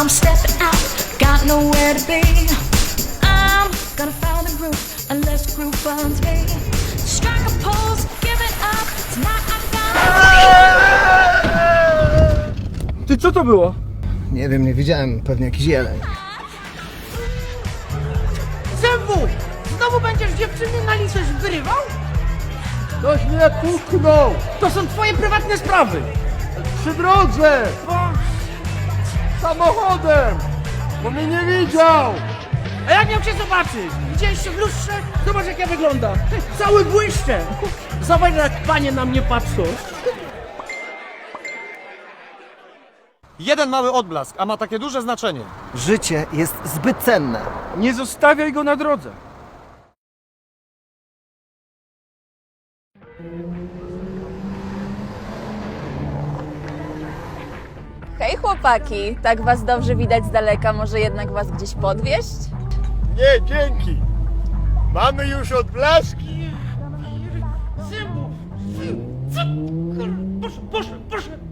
I'm stepping out, got nowhere to be. I'm gonna find a group, unless the group finds me. Strike a pose, give it up. I Ty co to było? Nie wiem, nie widziałem, pewnie jakiś jeleń. Zębu! Znowu będziesz dziewczyny na liceż wyrywał? Ktoś mnie puknął! To są twoje prywatne sprawy! Przy drodze! Samochodem! Bo mnie nie widział! A jak miał cię zobaczyć? Widziałeś się w lustrze? Zobacz jak ja wyglądam. Cały błyszczę. Zobacz jak panie na mnie patrzą. Jeden mały odblask, a ma takie duże znaczenie. Życie jest zbyt cenne. Nie zostawiaj go na drodze! Hej chłopaki, tak was dobrze widać z daleka, może jednak was gdzieś podwieźć? Nie, dzięki! Mamy już odblaski! Zębu! Co? Proszę, proszę. Ja.